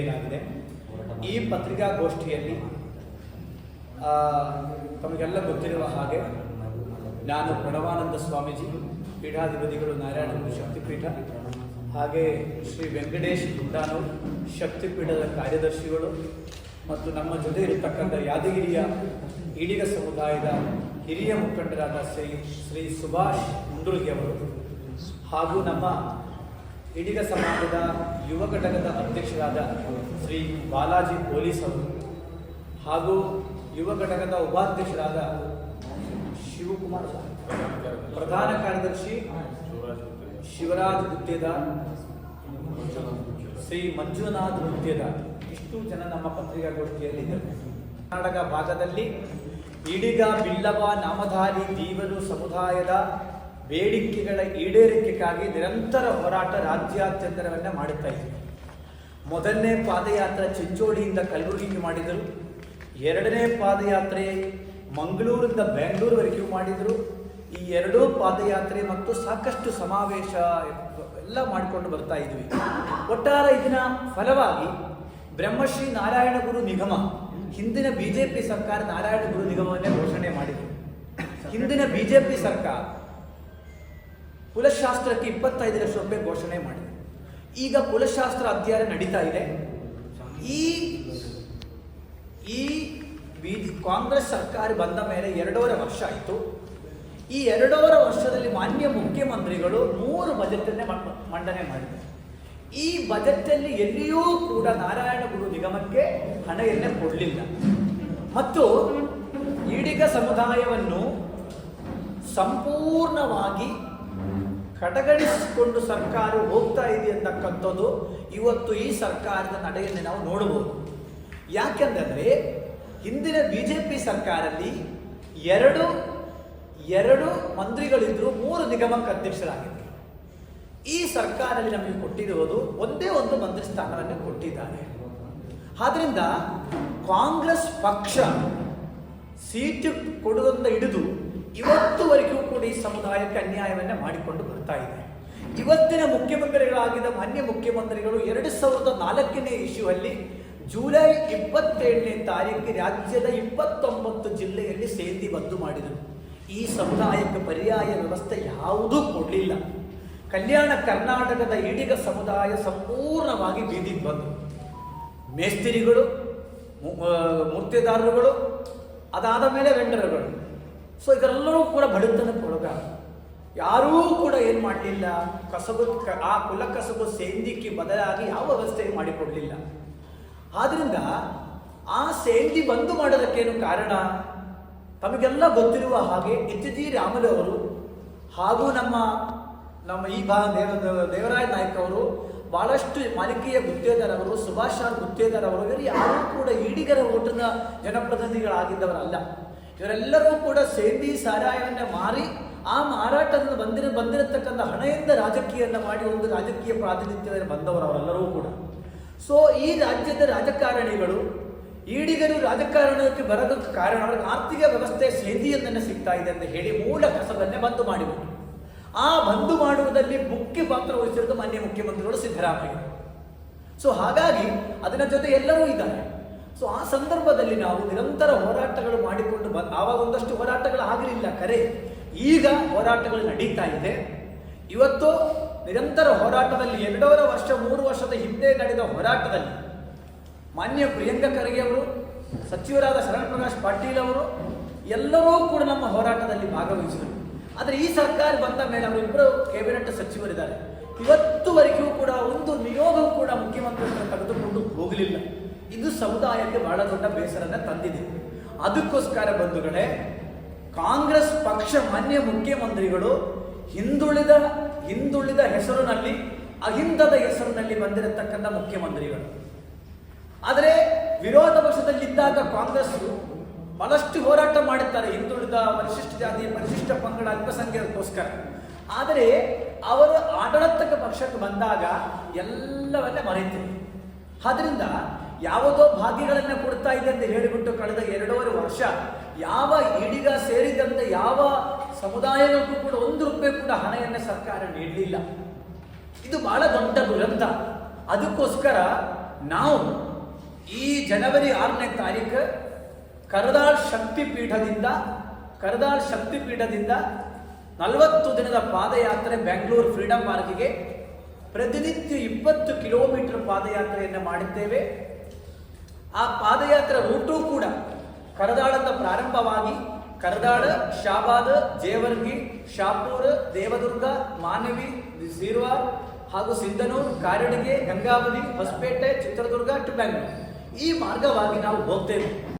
ಏನಾಗಿದೆ? ಈ ಪತ್ರಿಕಾಗೋಷ್ಠಿಯಲ್ಲಿ ತಮಗೆಲ್ಲ ಗೊತ್ತಿರುವ ಹಾಗೆ ನಾನು ಪ್ರಣವಾನಂದ ಸ್ವಾಮೀಜಿ, ಪೀಠಾಧಿಪತಿಗಳು ನಾರಾಯಣ ಶಕ್ತಿಪೀಠ, ಹಾಗೆ ಶ್ರೀ ವೆಂಕಟೇಶ್ ಗುಂಡಾನೂರ್ ಶಕ್ತಿಪೀಠದ ಕಾರ್ಯದರ್ಶಿಗಳು ಮತ್ತು ನಮ್ಮ ಜೊತೆ ಇರತಕ್ಕಂಥ ಯಾದಗಿರಿಯ ಈಡಿಗ ಸಮುದಾಯದ ಹಿರಿಯ ಮುಖಂಡರಾದ ಶ್ರೀ ಶ್ರೀ ಸುಭಾಷ್ ಮುಂಡುಲ್ಗಿ ಅವರು ಹಾಗೂ ನಮ್ಮ ಈಡಿಗ ಸಮಾಜದ ಯುವ ಘಟಕದ ಅಧ್ಯಕ್ಷರಾದ ಶ್ರೀ ಬಾಲಾಜಿ ಪೊಲೀಸ್ ಅವರು ಹಾಗೂ ಯುವ ಘಟಕದ ಉಪಾಧ್ಯಕ್ಷರಾದ ಶಿವಕುಮಾರ್ ಪ್ರಧಾನ ಕಾರ್ಯದರ್ಶಿ ಶಿವರಾಜ್ ಗುತ್ತೇದಾರ್ ಶ್ರೀ ಮಂಜುನಾಥ್ ಗುತ್ತೇದಾರ್. ಇಷ್ಟು ಜನ ನಮ್ಮ ಪತ್ರಿಕಾಗೋಷ್ಠಿಯಲ್ಲಿ ಕರ್ನಾಟಕ ಭಾಗದಲ್ಲಿ ಇಡಿಗ ಬಿಲ್ಲವ ನಾಮಧಾರಿ ದೀವರು ಸಮುದಾಯದ ಬೇಡಿಕೆಗಳ ಈಡೇರಿಕೆಗಾಗಿ ನಿರಂತರ ಹೋರಾಟ ರಾಜ್ಯಾತ್ಯಂತರವನ್ನ ಮಾಡುತ್ತಾ ಇದ್ದೀವಿ. ಮೊದಲನೇ ಪಾದಯಾತ್ರೆ ಚಿಂಚೋಳಿಯಿಂದ ಕಲಬುರಗಿಗೆ ಮಾಡಿದರು. ಎರಡನೇ ಪಾದಯಾತ್ರೆ ಮಂಗಳೂರಿಂದ ಬೆಂಗಳೂರುವರೆಗೂ ಮಾಡಿದರು. ಈ ಎರಡೂ ಪಾದಯಾತ್ರೆ ಮತ್ತು ಸಾಕಷ್ಟು ಸಮಾವೇಶ ಎಲ್ಲ ಮಾಡಿಕೊಂಡು ಬರ್ತಾ ಇದ್ವಿ. ಒಟ್ಟಾರೆ ಇದನ್ನ ಫಲವಾಗಿ ಬ್ರಹ್ಮಶ್ರೀ ನಾರಾಯಣ ಗುರು ನಿಗಮ, ಹಿಂದಿನ ಬಿಜೆಪಿ ಸರ್ಕಾರ ನಾರಾಯಣ ಗುರು ನಿಗಮವನ್ನೇ ಘೋಷಣೆ ಮಾಡಿದೆ ಹಿಂದಿನ ಬಿಜೆಪಿ ಸರ್ಕಾರ ಕುಲಶಾಸ್ತ್ರಕ್ಕೆ ಇಪ್ಪತ್ತೈದು ಲಕ್ಷ ರೂಪಾಯಿ ಘೋಷಣೆ ಮಾಡಿದೆ ಈಗ ಕುಲಶಾಸ್ತ್ರ ಅಧ್ಯಯನ ನಡೀತಾ ಇದೆ. ಈ ಈ ಕಾಂಗ್ರೆಸ್ ಸರ್ಕಾರ ಬಂದ ಮೇಲೆ ಎರಡೂವರೆ ವರ್ಷ ಆಯಿತು. ಈ ಎರಡೂವರೆ ವರ್ಷದಲ್ಲಿ ಮಾನ್ಯ ಮುಖ್ಯಮಂತ್ರಿಗಳು ಮೂರು ಬಜೆಟನ್ನೇ ಮಂಡನೆ ಮಾಡಿದ್ದಾರೆ ಈ ಬಜೆಟಲ್ಲಿ ಎಲ್ಲಿಯೂ ಕೂಡ ನಾರಾಯಣ ಗುರು ನಿಗಮಕ್ಕೆ ಹಣೆಯನ್ನೇ ಕೊಡಲಿಲ್ಲ. ಮತ್ತು ಈಡಿಗ ಸಮುದಾಯವನ್ನು ಸಂಪೂರ್ಣವಾಗಿ ಕಡೆಗಣಿಸಿಕೊಂಡು ಸರ್ಕಾರ ಹೋಗ್ತಾ ಇದೆ ಅಂತಕ್ಕಂಥದ್ದು ಇವತ್ತು ಈ ಸರ್ಕಾರದ ನಡೆಯಲ್ಲಿ ನಾವು ನೋಡಬಹುದು. ಯಾಕೆಂದರೆ ಹಿಂದಿನ ಬಿ ಜೆ ಪಿ ಸರ್ಕಾರದಲ್ಲಿ ಎರಡು ಎರಡು ಮಂತ್ರಿಗಳಿದ್ರು, ಮೂರು ನಿಗಮಕ್ಕೆ ಅಧ್ಯಕ್ಷರಾಗಿದ್ದರು ಈ ಸರ್ಕಾರದಲ್ಲಿ ನಮಗೆ ಕೊಟ್ಟಿರುವುದು ಒಂದೇ ಒಂದು ಮಂತ್ರಿ ಸ್ಥಾನವನ್ನು ಕೊಟ್ಟಿದ್ದಾರೆ. ಆದ್ದರಿಂದ ಕಾಂಗ್ರೆಸ್ ಪಕ್ಷ ಸೀಟು ಕೊಡುವಂತ ಹಿಡಿದು ಇವತ್ತುವರೆಗೂ ಕೂಡ ಈ ಸಮುದಾಯಕ್ಕೆ ಅನ್ಯಾಯವನ್ನೇ ಮಾಡಿಕೊಂಡು ಬರ್ತಾ ಇದೆ. ಇವತ್ತಿನ ಮುಖ್ಯಮಂತ್ರಿಗಳಾಗಿದ್ದ ಮಾನ್ಯ ಮುಖ್ಯಮಂತ್ರಿಗಳು ಎರಡು ಸಾವಿರದ ನಾಲ್ಕನೇ ಇಶ್ಯೂ ಜುಲೈ ಇಪ್ಪತ್ತೇಳನೇ ತಾರೀಕಿಗೆ ರಾಜ್ಯದ ಇಪ್ಪತ್ತೊಂಬತ್ತು ಜಿಲ್ಲೆಯಲ್ಲಿ ಸೇಂದಿ ಬಂದು ಮಾಡಿದರು. ಈ ಸಮುದಾಯಕ್ಕೆ ಪರ್ಯಾಯ ವ್ಯವಸ್ಥೆ ಯಾವುದೂ ಕೊಡಲಿಲ್ಲ. ಕಲ್ಯಾಣ ಕರ್ನಾಟಕದ ಇಡಿಗ ಸಮುದಾಯ ಸಂಪೂರ್ಣವಾಗಿ ಬೀದಿಗೆ ಬಂದು. ಮೇಸ್ತಿರಿಗಳು ಮೂರ್ತಿದಾರರುಗಳು, ಅದಾದ ಮೇಲೆ ವೆಂಡರ್ಗಳು ಸೊ ಇದರೆಲ್ಲರೂ ಕೂಡ ಬಡತನಕ್ಕೆ ಒಳಗ ಯಾರೂ ಕೂಡ ಏನು ಮಾಡಲಿಲ್ಲ, ಕಸಬು ಆ ಕುಲ ಕಸಬು ಸೇಂದಿಕ್ಕೆ ಬದಲಾಗಿ ಯಾವ ವ್ಯವಸ್ಥೆ ಮಾಡಿಕೊಡಲಿಲ್ಲ. ಆದ್ರಿಂದ ಆ ಸೇಂದಿ ಬಂದು ಮಾಡೋದಕ್ಕೇನು ಕಾರಣ? ತಮಗೆಲ್ಲ ಗೊತ್ತಿರುವ ಹಾಗೆ ಎಚ್ ಜಿ ಹಾಗೂ ನಮ್ಮ ನಮ್ಮ ಈ ಬಾ ದೇವ ದೇವ- ದೇವರಾಯ ನಾಯ್ಕ ಅವರು, ಬಹಳಷ್ಟು ಮಾಲಿಕೆಯ ಗುತ್ತೇದಾರವರು ಸುಭಾಷ್ ಗುತ್ತೇದಾರ್ ಅವರು, ಇವರು ಯಾರೂ ಕೂಡ ಈಡಿಗರ ಓಟದ ಜನಪ್ರತಿನಿಧಿಗಳಾಗಿದ್ದವರಲ್ಲ. ಇವರೆಲ್ಲರೂ ಕೂಡ ಸೇಂದಿ ಸಾರಾಯವನ್ನು ಮಾರಿ ಆ ಮಾರಾಟದಿಂದ ಬಂದಿರ, ಬಂದಿರತಕ್ಕಂಥ ಹಣದಿಂದ ರಾಜಕೀಯವನ್ನು ಮಾಡಿ ಒಂದು ರಾಜಕೀಯ ಪ್ರಾತಿನಿಧ್ಯದಲ್ಲಿ ಬಂದವರು ಅವರೆಲ್ಲರೂ ಕೂಡ. ಸೊ ಈ ರಾಜ್ಯದ ರಾಜಕಾರಣಿಗಳು, ಈಡಿಗರು ರಾಜಕಾರಣಕ್ಕೆ ಬರೋದಕ್ಕೆ ಕಾರಣ ಅವರಿಗೆ ಆರ್ಥಿಕ ವ್ಯವಸ್ಥೆ ಸೇದಿಯನ್ನೇ ಸಿಗ್ತಾ ಇದೆ ಅಂತ ಹೇಳಿ ಮೂಲ ಕಸವನ್ನೇ ಬಂದು ಮಾಡಿಬಿಟ್ಟು ಆ ಬಂದು ಮಾಡುವುದರಲ್ಲಿ ಮುಖ್ಯ ಪಾತ್ರ ವಹಿಸಿರೋದು ಮಾನ್ಯ ಮುಖ್ಯಮಂತ್ರಿಗಳು ಸಿದ್ದರಾಮಯ್ಯ. ಸೊ ಹಾಗಾಗಿ ಅದರ ಜೊತೆ ಎಲ್ಲರೂ ಇದ್ದಾರೆ. ಸೊ ಆ ಸಂದರ್ಭದಲ್ಲಿ ನಾವು ನಿರಂತರ ಹೋರಾಟಗಳು ಮಾಡಿಕೊಂಡು ಬ ಆವಾಗ ಒಂದಷ್ಟು ಹೋರಾಟಗಳು ಆಗಲಿಲ್ಲ, ಕರೆ. ಈಗ ಹೋರಾಟಗಳು ನಡೀತಾ ಇದೆ. ಇವತ್ತು ನಿರಂತರ ಹೋರಾಟದಲ್ಲಿ, ಎರಡೂವರೆ ವರ್ಷ, ಮೂರು ವರ್ಷದ ಹಿಂದೆ ನಡೆದ ಹೋರಾಟದಲ್ಲಿ ಮಾನ್ಯ ಪ್ರಿಯಾಂಕ ಖರ್ಗೆ ಅವರು, ಸಚಿವರಾದ ಶರಣ್ ಪ್ರಕಾಶ್ ಪಾಟೀಲ್ ಅವರು, ಎಲ್ಲರೂ ಕೂಡ ನಮ್ಮ ಹೋರಾಟದಲ್ಲಿ ಭಾಗವಹಿಸಿದರು. ಆದರೆ ಈ ಸರ್ಕಾರ ಬಂದ ಮೇಲೆ ಅವರಿಬ್ಬರು ಕ್ಯಾಬಿನೆಟ್ ಸಚಿವರಿದ್ದಾರೆ. ಇವತ್ತುವರೆಗೂ ಕೂಡ ಒಂದು ನಿಯೋಗವು ಕೂಡ ಮುಖ್ಯಮಂತ್ರಿಗಳನ್ನು ತೆಗೆದುಕೊಂಡು ಹೋಗಲಿಲ್ಲ. ಇದು ಸಮುದಾಯಕ್ಕೆ ಬಹಳ ದೊಡ್ಡ ಬೇಸರನ್ನು ತಂದಿದೆ. ಅದಕ್ಕೋಸ್ಕರ ಬಂಧುಗಳೇ, ಕಾಂಗ್ರೆಸ್ ಪಕ್ಷ ಮಾನ್ಯ ಮುಖ್ಯಮಂತ್ರಿಗಳು ಹಿಂದುಳಿದ ಹಿಂದುಳಿದ ಹೆಸರಿನಲ್ಲಿ, ಅಹಿಂದದ ಹೆಸರಿನಲ್ಲಿ ಬಂದಿರತಕ್ಕಂಥ ಮುಖ್ಯಮಂತ್ರಿಗಳು. ಆದರೆ ವಿರೋಧ ಪಕ್ಷದಲ್ಲಿದ್ದಾಗ ಕಾಂಗ್ರೆಸ್ ಬಹಳಷ್ಟು ಹೋರಾಟ ಮಾಡುತ್ತಾರೆ ಹಿಂದುಳಿದ ಪರಿಶಿಷ್ಟ ಜಾತಿ, ಪರಿಶಿಷ್ಟ ಪಂಗಡ ಅಲ್ಪಸಂಖ್ಯಾತಕ್ಕೋಸ್ಕರ ಆದರೆ ಅವರು ಆಡಳಿತಕ್ಕೆ ಪಕ್ಷಕ್ಕೆ ಬಂದಾಗ ಎಲ್ಲವನ್ನೇ ಮರೆಯುತ್ತೆ ಆದ್ರಿಂದ ಯಾವುದೋ ಭಾಗ್ಯಗಳನ್ನು ಕೊಡ್ತಾ ಇದೆ ಅಂತ ಹೇಳಿಬಿಟ್ಟು ಕಳೆದ ಎರಡೂವರೆ ವರ್ಷ ಯಾವ ಈಡಿಗ ಸೇರಿದಂತೆ ಯಾವ ಸಮುದಾಯಕ್ಕೂ ಕೂಡ ಒಂದು ರೂಪಾಯಿ ಕೂಡ ಹಣವನ್ನು ಸರ್ಕಾರ ನೀಡಲಿಲ್ಲ. ಇದು ಬಹಳ ದೊಡ್ಡ ದುರಂತ. ಅದಕ್ಕೋಸ್ಕರ ನಾವು ಈ ಜನವರಿ ಆರನೇ ತಾರೀಕು ಕರದಾಳ್ ಶಕ್ತಿ ಪೀಠದಿಂದ, ಕರದಾಳ್ ಶಕ್ತಿ ನಲವತ್ತು ದಿನದ ಪಾದಯಾತ್ರೆ ಬೆಂಗಳೂರು ಫ್ರೀಡಂ ಪಾರ್ಕಿಗೆ ಪ್ರತಿನಿತ್ಯ ಇಪ್ಪತ್ತು ಕಿಲೋಮೀಟರ್ ಪಾದಯಾತ್ರೆಯನ್ನು ಮಾಡಿದ್ದೇವೆ. ಆ ಪಾದಯಾತ್ರೆ ರೂಟು ಕೂಡ ಕರದಾಳದ ಪ್ರಾರಂಭವಾಗಿ ಕರದಾಳ, ಶಾಬಾದ, ಜೇವರ್ಗಿ, ಶಾಪೂರ್, ದೇವದುರ್ಗ, ಮಾನವಿ ಸಿರ್ವಾ ಹಾಗೂ ಸಿಂಧನೂರು ಕಾರಡಿಗೆ ಗಂಗಾವತಿ, ಹೊಸಪೇಟೆ, ಚಿತ್ರದುರ್ಗ ಟು ಬೆಂಗಳೂರು ಈ ಮಾರ್ಗವಾಗಿ ನಾವು ಹೋಗ್ತೇವೆ.